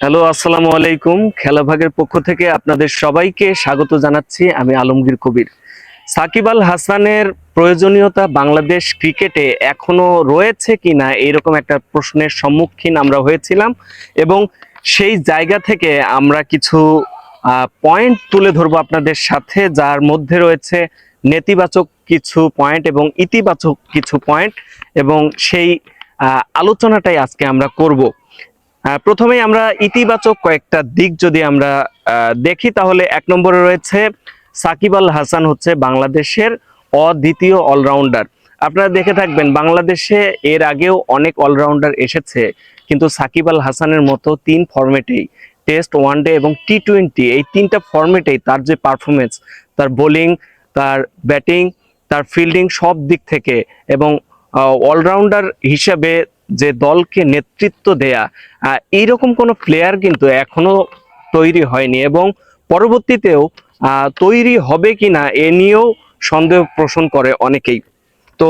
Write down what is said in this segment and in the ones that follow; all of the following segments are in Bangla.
হ্যালো, আসসালামু আলাইকুম। খেলাভাগের পক্ষ থেকে আপনাদের সবাইকে স্বাগত জানাচ্ছি আমি আলমগীর কবির। সাকিব আল হাসানের প্রয়োজনীয়তা বাংলাদেশ ক্রিকেটে এখনও রয়েছে কিনা এরকম একটা প্রশ্নের সম্মুখীন আমরা হয়েছিলাম এবং সেই জায়গা থেকে আমরা কিছু পয়েন্ট তুলে ধরবো আপনাদের সাথে, যার মধ্যে রয়েছে নেতিবাচক কিছু পয়েন্ট এবং ইতিবাচক কিছু পয়েন্ট এবং সেই আলোচনাটাই আজকে আমরা করব। আহ, প্রথমেই আমরা ইতিবাচক কয়েকটা দিক যদি আমরা দেখি তাহলে এক নম্বরে রয়েছে সাকিব আল হাসান হচ্ছে বাংলাদেশের অদ্বিতীয় অলরাউন্ডার। আপনারা দেখে থাকবেন বাংলাদেশে এর আগেও অনেক অলরাউন্ডার এসেছে কিন্তু সাকিব আল হাসানের মতো তিন ফরম্যাটেই টেস্ট ওয়ানডে এবং টি টোয়েন্টি এই তিনটা ফরম্যাটেই তার যে পারফরমেন্স তার বোলিং তার ব্যাটিং তার ফিল্ডিং সব দিক থেকে এবং অলরাউন্ডার হিসেবে যে দলকে নেতৃত্ব দেয়া এইরকম কোনো প্লেয়ার কিন্তু এখনও তৈরি হয়নি এবং পরবর্তীতেও তৈরি হবে কিনা এ নিয়েও সন্দেহ পোষণ করে অনেকেই। তো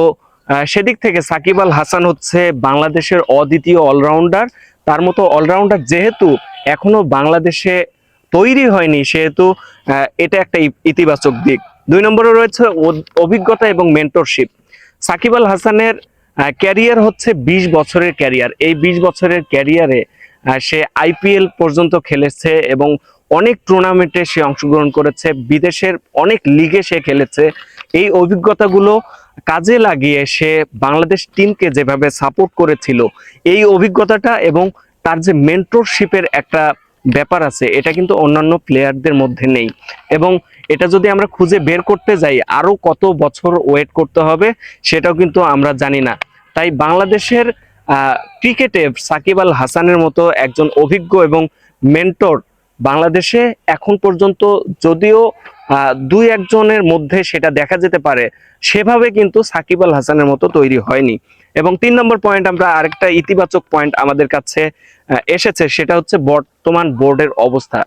সেদিক থেকে সাকিব আল হাসান হচ্ছে বাংলাদেশের অদ্বিতীয় অলরাউন্ডার তার মতো অলরাউন্ডার যেহেতু এখনও বাংলাদেশে তৈরি হয়নি, সেহেতু এটা একটা ইতিবাচক দিক। দুই নম্বরে রয়েছে অভিজ্ঞতা এবং মেন্টরশিপ সাকিব আল হাসানের ক্যারিয়ার হচ্ছে ২০ বছরের ক্যারিয়ার এই ২০ বছরের ক্যারিয়ারে সে আইপিএল পর্যন্ত খেলেছে এবং অনেক টুর্নামেন্টে সে অংশগ্রহণ করেছে। বিদেশের অনেক লিগে সে খেলেছে। এই অভিজ্ঞতাগুলো কাজে লাগিয়ে সে বাংলাদেশ টিমকে যেভাবে সাপোর্ট করেছিল, এই অভিজ্ঞতাটা এবং তার যে মেন্টরশিপের একটা ব্যাপার আছে, এটা কিন্তু অন্যান্য প্লেয়ারদের মধ্যে নেই। এবং এটা যদি আমরা খুঁজে বের করতে যাই আরও কত বছর ওয়েট করতে হবে, সেটাও কিন্তু আমরা জানি না। তাই বাংলাদেশের ক্রিকেটে সাকিব আল হাসানের মতো একজন অভিজ্ঞ এবং মেন্টর বাংলাদেশে এখন পর্যন্ত যদিও দুই একজনের মধ্যে সেটা দেখা যেতে পারে, সেভাবে কিন্তু সাকিব আল হাসানের মতো তৈরি হয়নি। এবং তিন নম্বর পয়েন্ট আমরা আরেকটা ইতিবাচক পয়েন্ট আমাদের কাছে এসেছে, সেটা হচ্ছে বর্তমান বোর্ডের অবস্থা।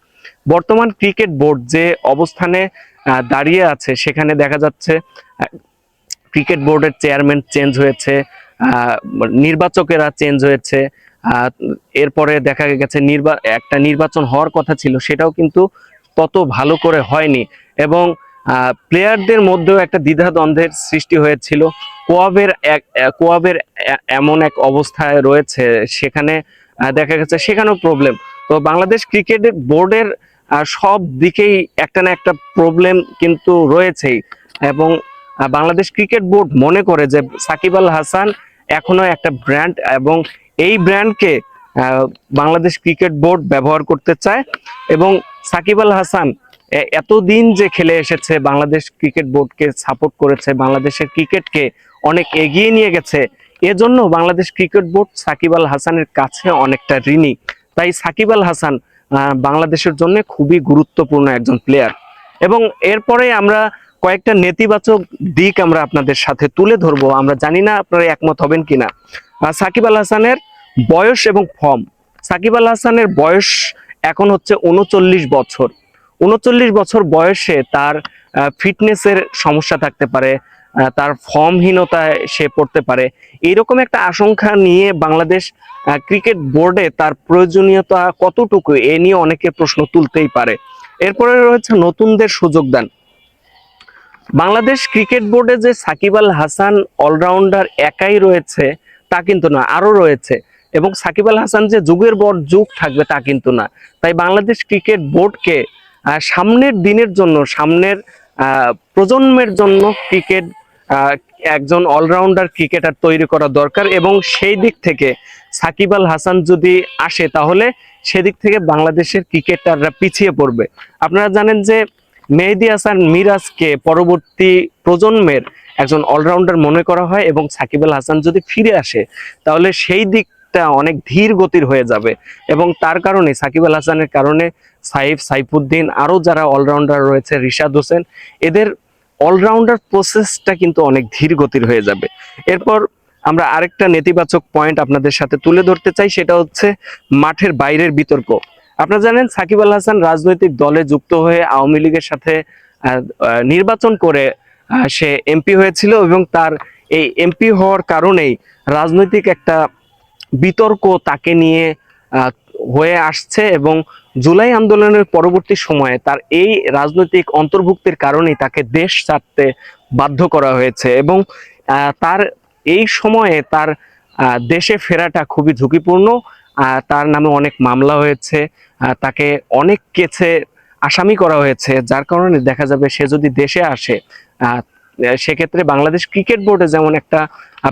বর্তমান ক্রিকেট বোর্ড যে অবস্থানে দাঁড়িয়ে আছে, সেখানে দেখা যাচ্ছে ক্রিকেট বোর্ডের চেয়ারম্যান চেঞ্জ হয়েছে নির্বাচকেরা চেঞ্জ হয়েছে। এরপরে দেখা গেছে একটা নির্বাচন হওয়ার কথা ছিল, সেটাও কিন্তু তত ভালো করে হয়নি এবং প্লেয়ারদের মধ্যেও একটা দ্বিধাদ্বন্দ্বের সৃষ্টি হয়েছিল। কোয়াবের এক, কোয়াবের এমন এক অবস্থায় রয়েছে, সেখানে দেখা গেছে সেখানেও প্রবলেম তো বাংলাদেশ ক্রিকেট বোর্ডের সব দিকেই একটা না একটা প্রবলেম কিন্তু রয়েছেই। এবং বাংলাদেশ ক্রিকেট বোর্ড মনে করে যে সাকিব আল হাসান এখনও একটা ব্র্যান্ড এবং এই ব্র্যান্ডকে বাংলাদেশ ক্রিকেট বোর্ড ব্যবহার করতে চায় এবং সাকিব আল হাসান এতদিন যে খেলে এসেছে, বাংলাদেশ ক্রিকেট বোর্ডকে সাপোর্ট করেছে, বাংলাদেশের ক্রিকেটকে অনেক এগিয়ে নিয়ে গেছে, এজন্য বাংলাদেশ ক্রিকেট বোর্ড সাকিব আল হাসানের কাছে অনেকটা ঋণী। তাই সাকিব আল হাসান বাংলাদেশের জন্য খুবই গুরুত্বপূর্ণ একজন প্লেয়ার এবং এরপরে আমরা কয়েকটা নেতিবাচক দিক আমরা আপনাদের সাথে তুলে ধরবো। আমরা জানি না আপনারা একমত হবেন কিনা। সাকিব আল হাসানের বয়স এবং ফর্ম। সাকিব আল হাসানের বয়স এখন হচ্ছে উনচল্লিশ বছর। উনচল্লিশ বছর বয়সে তার ফিটনেসের সমস্যা থাকতে পারে তার ফর্মহীনতায় সে পড়তে পারে। এইরকম একটা আশঙ্কা নিয়ে বাংলাদেশ ক্রিকেট বোর্ডে তার প্রয়োজনীয়তা কতটুকু এ নিয়ে অনেকে প্রশ্ন তুলতেই পারে। এরপরে রয়েছে নতুনদের সুযোগ দান। বাংলাদেশ ক্রিকেট বোর্ডে যে সাকিব আল হাসান অলরাউন্ডার একাই রয়েছে, তা কিন্তু না আরও রয়েছে। এবং সাকিব আল হাসান যে যুগের পর যুগ থাকবে, তা কিন্তু না। তাই বাংলাদেশ ক্রিকেট বোর্ডকে সামনের দিনের জন্য, সামনের প্রজন্মের জন্য ক্রিকেট একজন অলরাউন্ডার ক্রিকেটার তৈরি করা দরকার। এবং সেই দিক থেকে সাকিব আল হাসান যদি আসে, তাহলে সেদিক থেকে বাংলাদেশের ক্রিকেটাররা পিছিয়ে পড়বে। আপনারা জানেন যে মেহেদি হাসান মিরাজকে পরবর্তী প্রজন্মের একজন অলরাউন্ডার মনে করা হয় এবং সাকিব আল হাসান যদি ফিরে আসে, তাহলে সেই দিকটা অনেক ধীর গতির হয়ে যাবে। এবং তার কারণে, সাকিব আল হাসানের কারণে সাইফ সাইফুদ্দিন আরও যারা অলরাউন্ডার রয়েছে, রিশাদ হোসেন, এদের অলরাউন্ডার প্রসেসটা কিন্তু অনেক ধীর গতির হয়ে যাবে। এরপর আমরা আরেকটা নেতিবাচক পয়েন্ট আপনাদের সাথে তুলে ধরতে চাই, সেটা হচ্ছে মাঠের বাইরের বিতর্ক। আপনারা জানেন সাকিব আল হাসান রাজনৈতিক দলে যুক্ত হয়ে আওয়ামী লীগের সাথে নির্বাচন করে সে এমপি হয়েছিল এবং তার এই এমপি হওয়ার কারণেই রাজনৈতিক একটা বিতর্ক তাকে নিয়ে হয়ে আসছে এবং জুলাই আন্দোলনের পরবর্তী সময়ে তার এই রাজনৈতিক অন্তর্ভুক্তির কারণেই তাকে দেশ ছাড়তে বাধ্য করা হয়েছে এবং তার এই সময়ে তার দেশে ফেরাটা খুবই ঝুঁকিপূর্ণ। তার নামে অনেক মামলা হয়েছে তাকে অনেক কেছে আসামি করা হয়েছে, যার কারণে দেখা যাবে সে যদি দেশে আসে সেক্ষেত্রে বাংলাদেশ ক্রিকেট বোর্ডে যেমন একটা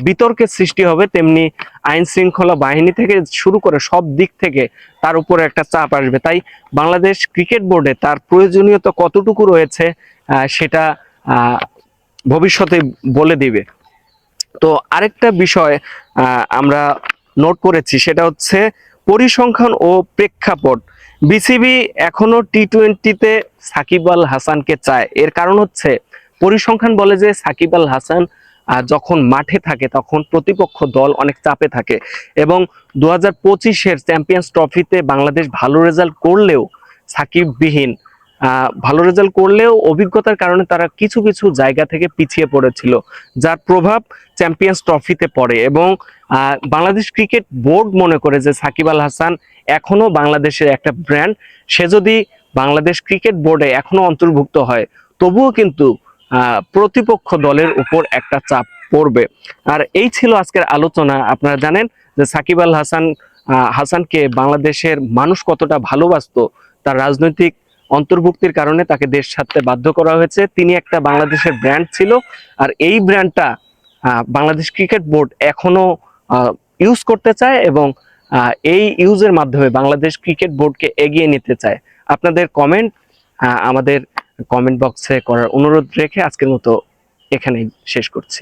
বিতর্কের সৃষ্টি হবে, তেমনি আইন শৃঙ্খলা বাহিনী থেকে শুরু করে সব দিক থেকে তার উপরে একটা চাপ আসবে। তাই বাংলাদেশ ক্রিকেট বোর্ডে তার প্রয়োজনীয়তা কতটুকু রয়েছে সেটা ভবিষ্যতে বলে দিবে। তো আরেকটা বিষয় আমরা নোট করেছি, সেটা হচ্ছে পরিসংখ্যান ও প্রেক্ষাপট। বিসিবি এখনও টি টোয়েন্টিতে সাকিব আল হাসানকে চায়। এর কারণ হচ্ছে, পরিসংখ্যান বলে যে সাকিব আল হাসান যখন মাঠে থাকে, তখন প্রতিপক্ষ দল অনেক চাপে থাকে। এবং দু হাজার পঁচিশের চ্যাম্পিয়ন্স ট্রফিতে বাংলাদেশ ভালো রেজাল্ট করলেও সাকিববিহীন ভালো রেজাল্ট করলেও অভিজ্ঞতার কারণে তারা কিছু কিছু জায়গা থেকে পিছিয়ে পড়েছিল, যার প্রভাব চ্যাম্পিয়ন্স ট্রফিতে পড়ে এবং বাংলাদেশ ক্রিকেট বোর্ড মনে করে যে সাকিব আল হাসান এখনও বাংলাদেশের একটা ব্র্যান্ড সে যদি বাংলাদেশ ক্রিকেট বোর্ডে এখনও অন্তর্ভুক্ত হয়, তবুও কিন্তু প্রতিপক্ষ দলের উপর একটা চাপ পড়বে। আর এই ছিল আজকের আলোচনা। আপনারা জানেন যে সাকিব আল হাসান হাসানকে বাংলাদেশের মানুষ কতটা ভালোবাসতো, তার রাজনৈতিক অন্তর্ভুক্তির কারণে তাকে দেশ ছাড়তে বাধ্য করা হয়েছে। তিনি একটা বাংলাদেশের ব্র্যান্ড ছিল আর এই ব্র্যান্ডটা বাংলাদেশ ক্রিকেট বোর্ড এখনও ইউজ করতে চায় এবং এই ইউজের মাধ্যমে বাংলাদেশ ক্রিকেট বোর্ডকে এগিয়ে নিতে চায়। আপনাদের কমেন্ট আমাদের কমেন্ট বক্সে করার অনুরোধ রেখে আজকের মতো এখানেই শেষ করছি।